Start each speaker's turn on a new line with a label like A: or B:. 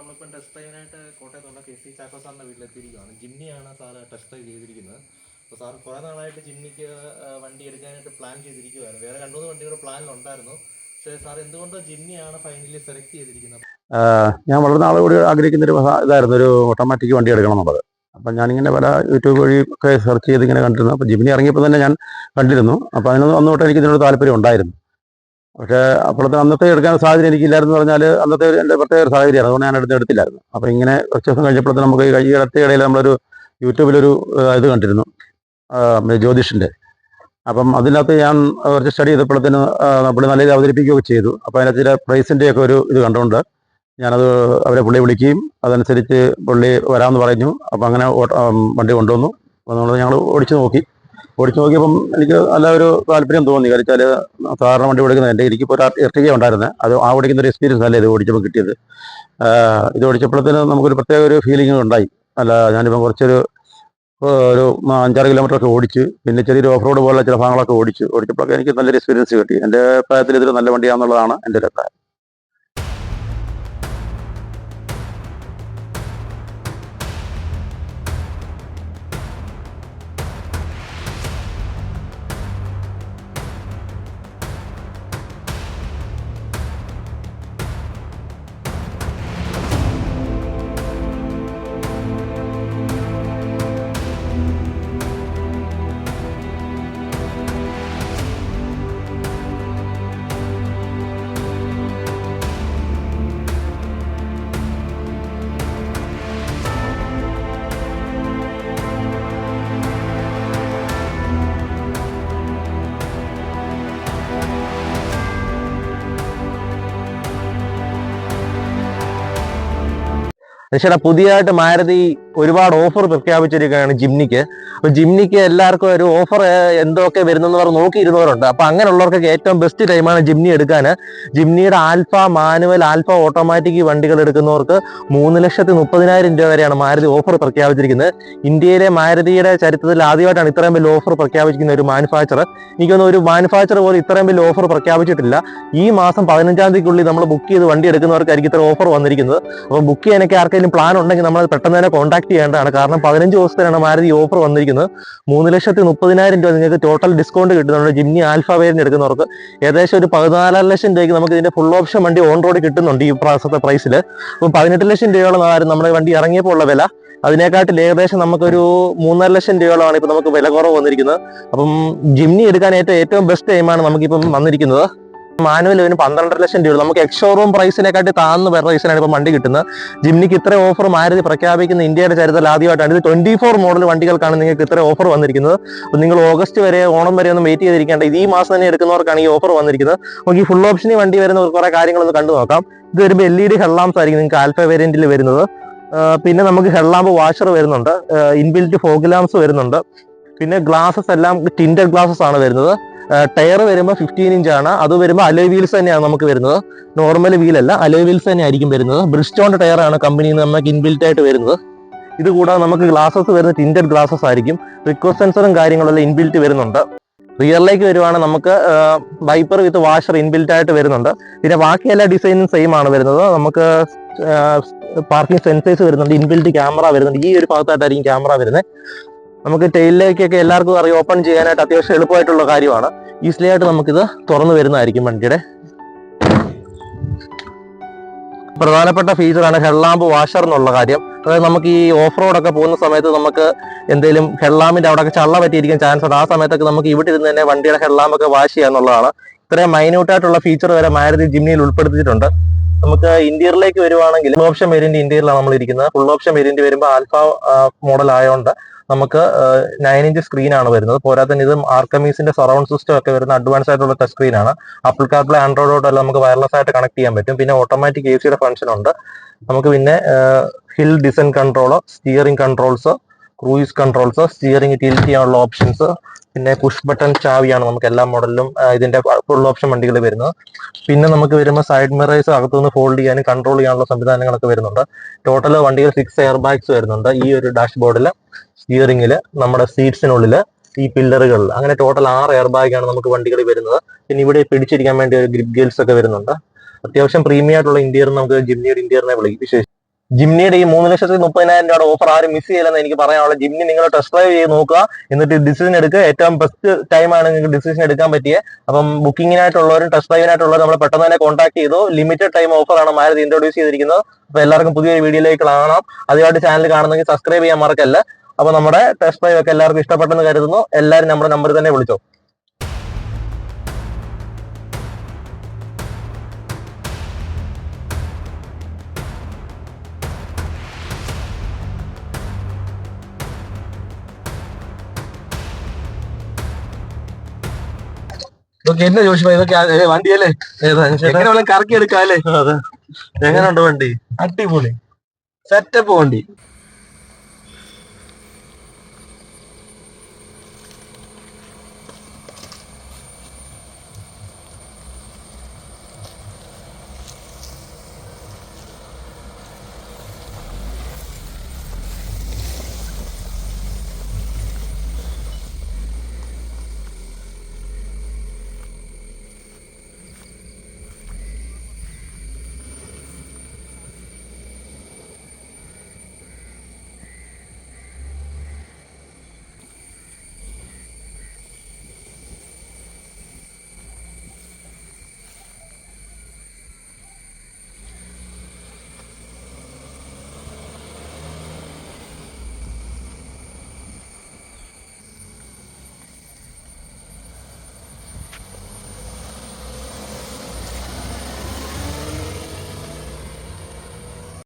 A: നമ്മളിപ്പം ടെസ്റ്റ് ഡ്രൈവിനായിട്ട് കോട്ടയത്തുള്ള കെ സി ചാക്കോ സാറിന്റെ വീട്ടിലെത്തിയിരിക്കുകയാണ് ജിന്നിയാണ് സാറ് ടെസ്റ്റ് ഡ്രൈവ് ചെയ്തിരിക്കുന്നത്. അപ്പോൾ സാർ കുറേ നാളായിട്ട് ജിന്നിക്ക് വണ്ടി എടുക്കാനായിട്ട് പ്ലാൻ ചെയ്തിരിക്കുമായിരുന്നു വേറെ രണ്ടു മൂന്ന് വണ്ടികളുടെ പ്ലാനിലുണ്ടായിരുന്നു. പക്ഷേ സാർ എന്തുകൊണ്ട് ജിന്നിയാണ് ഫൈനലി സെലക്ട് ചെയ്തിരിക്കുന്നത്?
B: ഞാൻ വളരെ നാളെ കൂടി ആഗ്രഹിക്കുന്ന ഒരു ഇതായിരുന്നു. ഒരു ഓട്ടോമാറ്റിക് വണ്ടി എടുക്കണം എന്നുള്ളത് അപ്പം ഞാനിങ്ങനെ പല യൂട്യൂബ് വഴി ഒക്കെ സെർച്ച് ചെയ്ത് ഇങ്ങനെ കണ്ടിരുന്നു. അപ്പോൾ ജിമിനി ഇറങ്ങിയപ്പോൾ തന്നെ ഞാൻ കണ്ടിരുന്നു. അപ്പോൾ അതിനൊന്ന് വന്നോട്ടെ എനിക്ക് ഇതിനോട് താല്പര്യം ഉണ്ടായിരുന്നു. പക്ഷേ അപ്പോഴത്തെ അന്നത്തെ എടുക്കാൻ സാഹചര്യം എനിക്കില്ലായിരുന്നു പറഞ്ഞാൽ അന്നത്തെ എന്റെ പ്രത്യേക ഒരു സാഹചര്യമാണ്. അതുകൊണ്ട് ഞാൻ എടുത്ത് എടുത്തില്ലായിരുന്നു. അപ്പോൾ ഇങ്ങനെ കുറച്ച് ദിവസം കഴിഞ്ഞപ്പോഴത്തെ നമുക്ക് ഈ അടുത്ത ഇടയിൽ നമ്മളൊരു യൂട്യൂബിലൊരു ഇത് കണ്ടിരുന്നു. ജ്യോതിഷിന്റെ. അപ്പം അതിനകത്ത് ഞാൻ കുറച്ച് സ്റ്റഡി ചെയ്തപ്പോഴത്തേന് പുള്ളി നല്ല രീതിയിൽ അവതരിപ്പിക്കുകയൊക്കെ ചെയ്തു. അപ്പോൾ അതിനകത്ത് ചില പ്രൈസിന്റെയൊക്കെ ഒരു ഇത് കണ്ടുകൊണ്ട് ഞാനത് അവരെ പുള്ളി വിളിക്കുകയും അതനുസരിച്ച് പുള്ളി വരാമെന്ന് പറഞ്ഞു. അപ്പോൾ അങ്ങനെ വണ്ടി കൊണ്ടുവന്നു. അപ്പോൾ നമ്മൾ ഞങ്ങൾ ഓടിച്ചു നോക്കി. ഓടിച്ചു നോക്കിയപ്പം എനിക്ക് നല്ല ഒരു താല്പര്യം തോന്നി. കാരണം വെച്ചാൽ സാധാരണ വണ്ടി ഓടിക്കുന്നത് എന്റെ എനിക്കിപ്പോൾ ഒരു എർട്ടിക ഉണ്ടായിരുന്നത് അത് ആ ഓടിക്കുന്ന ഒരു എക്സ്പീരിയൻസ് അല്ലേ ഇത് ഓടിച്ചപ്പോൾ കിട്ടിയത്? ഇത് ഓടിച്ചപ്പോഴത്തേന് നമുക്കൊരു പ്രത്യേക ഒരു ഫീലിംഗ് ഉണ്ടായി. അല്ല ഞാനിപ്പം കുറച്ചൊരു ഒരു അഞ്ചാറ് കിലോമീറ്റർ ഒക്കെ ഓടിച്ച് പിന്നെ ചെറിയൊരു ഓഫ് റോഡ് പോലുള്ള ചില ഭാഗങ്ങളൊക്കെ ഓടിച്ച് ഓടിച്ചപ്പോഴൊക്കെ എനിക്ക് നല്ലൊരു എക്സ്പീരിയൻസ് കിട്ടി. എന്റെ അഭിപ്രായത്തിൽ ഇതൊരു നല്ല വണ്ടിയാണെന്നുള്ളതാണ് എന്റെ ഒരു അഭിപ്രായം.
C: ചേട്ടാ പുതിയതായിട്ട് മാരുതി ഒരുപാട് ഓഫർ പ്രഖ്യാപിച്ചിരിക്കുകയാണ് ജിംനിക്ക്. അപ്പൊ ജിംനിക്ക് എല്ലാവർക്കും ഒരു ഓഫർ എന്തൊക്കെ വരുന്നെന്ന് പറഞ്ഞ് നോക്കിയിരുന്നവരുണ്ട്. അപ്പൊ അങ്ങനെയുള്ളവർക്കൊക്കെ ഏറ്റവും ബെസ്റ്റ് ടൈമാണ് ജിംനി എടുക്കാൻ. ജിംനിയുടെ ആൽഫ മാനുവൽ ആൽഫ ഓട്ടോമാറ്റിക് വണ്ടികൾ എടുക്കുന്നവർക്ക് മൂന്ന് ലക്ഷത്തി മുപ്പതിനായിരം രൂപ വരെയാണ് മാരുതി ഓഫർ പ്രഖ്യാപിച്ചിരിക്കുന്നത്. ഇന്ത്യയിലെ മാരുതിയുടെ ചരിത്രത്തിൽ ആദ്യമായിട്ടാണ് ഇത്രയും വലിയ ഓഫർ പ്രഖ്യാപിച്ചിരിക്കുന്ന ഒരു മാനുഫാക്ചർ എനിക്കൊന്നും ഒരു മാനുഫാക്ചർ പോലും ഇത്രയും വലിയ ഓഫർ പ്രഖ്യാപിച്ചിട്ടില്ല. ഈ മാസം പതിനഞ്ചാം തീയതിക്കുള്ളിൽ നമ്മൾ ബുക്ക് ചെയ്ത് വണ്ടി എടുക്കുന്നവർക്കായിരിക്കും ഇത്ര ഓഫർ വന്നിരിക്കുന്നത്. അപ്പോൾ ബുക്ക് ചെയ്യാനൊക്കെ ആർക്കെങ്കിലും പ്ലാൻ ഉണ്ടെങ്കിൽ നമ്മൾ പെട്ടെന്ന് തന്നെ കോൺടാക്ട് ചെയ്യേണ്ടതാണ്. കാരണം പതിനഞ്ച് ദിവസത്തിനാണ് മാരുതി ഓഫർ വന്നിരിക്കുന്നത്. മൂന്ന് ലക്ഷത്തി മുപ്പതിനായിരം രൂപ നിങ്ങൾക്ക് ടോട്ടൽ ഡിസ്കൗണ്ട് കിട്ടുന്നുണ്ട് ജിംനി ആൽഫ വേരിന് എടുക്കുന്നവർക്ക്. ഏകദേശം ഒരു പതിനാലര ലക്ഷം രൂപയ്ക്ക് നമുക്ക് ഇതിന്റെ ഫുൾ ഓപ്ഷൻ വണ്ടി ഓൺ റോഡ് കിട്ടുന്നുണ്ട് ഈ പ്രാവശ്യത്തെ പ്രൈസിൽ അപ്പം പതിനെട്ട് ലക്ഷം രൂപയോളം ആയിരുന്നു നമ്മുടെ വണ്ടി ഇറങ്ങിയപ്പോൾ ഉള്ള വില. അതിനെക്കാട്ടിൽ ഏകദേശം നമുക്കൊരു മൂന്നര ലക്ഷം രൂപയോളമാണ് ഇപ്പം നമുക്ക് വില കുറവ് വന്നിരിക്കുന്നത്. അപ്പം ജിംനി എടുക്കാൻ ഏറ്റവും ഏറ്റവും ബെസ്റ്റ് ടൈമാണ് നമുക്കിപ്പം വന്നിരിക്കുന്നത്. മാനുവൽ ഇതിന് പന്ത്രണ്ടര ലക്ഷം രൂപ. നമുക്ക് എക്സ്ഷോറൂം പ്രൈസിനെക്കാട്ടി താഴ്ന്ന പ്രൈസിനാണ് ഇപ്പോൾ വണ്ടി കിട്ടുന്നത്. ജിംനിക്ക് ഇത്ര ഓഫർ മാരുതി പ്രഖ്യാപിക്കുന്ന ഇന്ത്യയുടെ ചരിത്രത്തിൽ ആദ്യമായിട്ടാണ്. ഇത് ട്വന്റി ഫോർ മോഡൽ വണ്ടികൾക്കാണ് നിങ്ങൾക്ക് ഇത്ര ഓഫർ വന്നിരിക്കുന്നത്. അപ്പോൾ നിങ്ങൾ ഓഗസ്റ്റ് വരെ ഓണം വരെ ഒന്നും വെയിറ്റ് ചെയ്തിരിക്കേണ്ട. ഇത് ഈ മാസം തന്നെ എടുക്കുന്നവർക്കാണ് ഈ ഓഫർ വന്നിരിക്കുന്നത്. നമുക്ക് ഈ ഫുൾ ഓപ്ഷനിൽ വണ്ടി വരുന്ന കുറെ കാര്യങ്ങളൊന്ന് കണ്ടു നോക്കാം. ഇത് വരുമ്പോൾ എൽ ഇ ഡി ഹെഡ്ലാംസ് ആയിരിക്കും നിങ്ങൾക്ക് ആൽഫ വേരിയന്റിൽ വരുന്നത്. പിന്നെ നമുക്ക് ഹെഡ്ലാമ്പ് വാഷർ വരുന്നുണ്ട്. ഇൻബിൽറ്റ് ഫോഗ് ലാംപ്സ് വരുന്നുണ്ട്. പിന്നെ ഗ്ലാസസ് എല്ലാം ടിന്റഡ് ഗ്ലാസസ് ആണ് വരുന്നത്. ടയർ വരുമ്പോൾ ഫിഫ്റ്റീൻ ഇഞ്ച് ആണ്. അത് വരുമ്പോൾ അലോയ് വീൽസ് തന്നെയാണ് നമുക്ക് വരുന്നത്. നോർമൽ വീൽ അല്ല അലോയ് വീൽസ് തന്നെ ആയിരിക്കും വരുന്നത്. ബ്രിസ്റ്റോണിന്റെ ടയർ ആണ് കമ്പനിയിൽ നിന്ന് നമുക്ക് ഇൻബിൽറ്റ് ആയിട്ട് വരുന്നത്. ഇത് കൂടാതെ നമുക്ക് ഗ്ലാസസ് വരുന്ന ടിന്റഡ് ഗ്ലാസസ് ആയിരിക്കും. റിക്വസ്റ്റ് സെൻസറും കാര്യങ്ങളെല്ലാം ഇൻബിൽറ്റ് വരുന്നുണ്ട്. റിയറിലേക്ക് വരുവാണെങ്കിൽ നമുക്ക് വൈപ്പർ വിത്ത് വാഷർ ഇൻബിൽറ്റ് ആയിട്ട് വരുന്നുണ്ട്. പിന്നെ ബാക്കി എല്ലാ ഡിസൈനും സെയിം ആണ് വരുന്നത്. നമുക്ക് പാർക്കിംഗ് സെൻസേഴ്സ് വരുന്നുണ്ട് ഇൻബിൽറ്റ് ക്യാമറ വരുന്നുണ്ട്. ഈ ഒരു ഭാഗത്തായിട്ടായിരിക്കും ക്യാമറ വരുന്നത്. നമുക്ക് ടെയിലിലേക്കൊക്കെ എല്ലാവർക്കും അറിയാം ഓപ്പൺ ചെയ്യാനായിട്ട് അത്യാവശ്യം എളുപ്പമായിട്ടുള്ള കാര്യമാണ്. ഈസിലി ആയിട്ട് നമുക്കിത് തുറന്നു വരുന്നതായിരിക്കും വണ്ടിയുടെ. പ്രധാനപ്പെട്ട ഫീച്ചറാണ് ഹെഡ്ലാമ്പ് വാഷർ എന്നുള്ള കാര്യം. അതായത് നമുക്ക് ഈ ഓഫ് റോഡൊക്കെ പോകുന്ന സമയത്ത് നമുക്ക് എന്തെങ്കിലും ഹെഡ്ലാമ്പിന്റെ അവിടെയൊക്കെ ചള്ള പറ്റിയിരിക്കാൻ ചാൻസ് ഉണ്ട്. ആ സമയത്തൊക്കെ നമുക്ക് ഇവിടെ ഇരുന്ന് തന്നെ വണ്ടിയുടെ ഹെഡ്ലാമ്പൊക്കെ വാഷ് ചെയ്യാന്നുള്ളതാണ്. ഇത്രയും മൈന്യൂട്ടായിട്ടുള്ള ഫീച്ചർ വരെ മാരുതി ജിമ്മിയിൽ ഉൾപ്പെടുത്തിയിട്ടുണ്ട്. നമുക്ക് ഇന്റീരിയറിലേക്ക് വരുവാണെങ്കിൽ ഫുൾ ഓപ്ഷൻ വേരിയന്റ് ഇന്റീരിയലാണ് നമ്മൾ ഇരിക്കുന്നത്. ഫുൾ ഓപ്ഷൻ വേരിയന്റ് വരുമ്പോൾ ആൽഫ മോഡൽ ആയതുകൊണ്ട് നമുക്ക് നയൻ ഇഞ്ച് സ്ക്രീൻ ആണ് വരുന്നത്. പോരാതെ ഇത് ആർക്കമീസിന്റെ സറൗണ്ട് സിസ്റ്റം ഒക്കെ വരുന്ന അഡ്വാൻസ് ആയിട്ടുള്ള ടച്ച് സ്ക്രീൻ ആണ്. ആപ്പിൾ കാർപ്ലേ ആൻഡ്രോയിഡോട്ട് എല്ലാം നമുക്ക് വയർലെസ് ആയിട്ട് കണക്ട് ചെയ്യാൻ പറ്റും. പിന്നെ ഓട്ടോമാറ്റിക് എ സിയുടെ ഫംഗ്ഷൻ ഉണ്ട്. നമുക്ക് പിന്നെ hill design കൺട്രോളോ steering controls cruise controls steering tilt ചെയ്യാനുള്ള ഓപ്ഷൻസ് പിന്നെ പുഷ് ബട്ടൺ ചാവിയാണ് നമുക്ക് എല്ലാ മോഡലിലും ഇതിന്റെ ഫുൾ ഓപ്ഷൻ വണ്ടികൾ വരുന്നത്. പിന്നെ നമുക്ക് വരുമ്പോൾ സൈഡ് മിറേഴ്സ് അകത്തുനിന്ന് ഫോൾഡ് ചെയ്യാനും കൺട്രോൾ ചെയ്യാനുള്ള സംവിധാനങ്ങളൊക്കെ വരുന്നുണ്ട്. ടോട്ടൽ വണ്ടികൾ സിക്സ് എയർ ബാഗ്സ് വരുന്നുണ്ട് ഈ ഒരു ഡാഷ് ബോർഡിൽ സ്റ്റിയറിംഗിൽ നമ്മുടെ സീറ്റ്സിനുള്ളിൽ ഈ പില്ലറുകളിൽ അങ്ങനെ ടോട്ടൽ ആറ് എയർ ബാഗാണ് നമുക്ക് വണ്ടികളിൽ വരുന്നത്. പിന്നെ ഇവിടെ പിടിച്ചിരിക്കാൻ വേണ്ടി ഒരു ഗ്രിപ്പ് ഗേൽസ് ഒക്കെ വരുന്നുണ്ട്. അത്യാവശ്യം പ്രീമിയം ആയിട്ടുള്ള ഇന്ത്യർ നമുക്ക് ജിംനിയുടെ ഇന്ത്യറിനെ വിളിക്കും. വിശേഷിച്ച് ജിംനിയുടെ ഈ മൂന്ന് ലക്ഷത്തി മുപ്പതിനായിരം രൂപയുടെ ഓഫർ ആരും മിസ് ചെയ്യില്ലെന്ന് എനിക്ക് പറയാനുള്ള ജിംനി നിങ്ങൾ ടെസ്റ്റ് ഡ്രൈവ് ചെയ്ത് നോക്കുക. എന്നിട്ട് ഡിസിഷൻ എടുക്കുക. ഏറ്റവും ബെസ്റ്റ് ടൈമാണ് നിങ്ങൾക്ക് ഡിസിഷൻ എടുക്കാൻ പറ്റിയത് അപ്പം ബുക്കിങ്ങിനായിട്ടുള്ളവരും ടെസ്റ്റ് ഡ്രൈവിനായിട്ടുള്ളവരും നമ്മൾ പെട്ടെന്ന് തന്നെ കോൺടാക്ട് ചെയ്തു. ലിമിറ്റഡ് ടൈം ഓഫറാണ് മാരുതി ഇൻട്രൊഡ്യൂസ് ചെയ്തിരിക്കുന്നത്. അപ്പോൾ എല്ലാവർക്കും പുതിയൊരു വീഡിയോയിലേക്ക് കാണാം. അതുമായിട്ട് ചാനൽ കാണുന്നെങ്കിൽ സബ്സ്ക്രൈബ് ചെയ്യാൻ മറക്കല്ല. അപ്പോൾ നമ്മുടെ ടെസ്റ്റ് ഡ്രൈവ് ഒക്കെ എല്ലാവർക്കും ഇഷ്ടപ്പെട്ടെന്ന് കരുതുന്നു. എല്ലാവരും നമ്മുടെ നമ്പർ തന്നെ വിളിച്ചോ.
D: ഇതൊക്കെ എന്നെ ജോഷിപ്പ ഇതൊക്കെ വണ്ടി അല്ലേ വണ്ടിയല്ലേ? എങ്ങനെ വേണം കറക്കി എടുക്കാം അല്ലേ
C: എങ്ങനെയുണ്ട് വണ്ടി?
D: അടിപൊളി. സെറ്റപ്പ് വണ്ടി.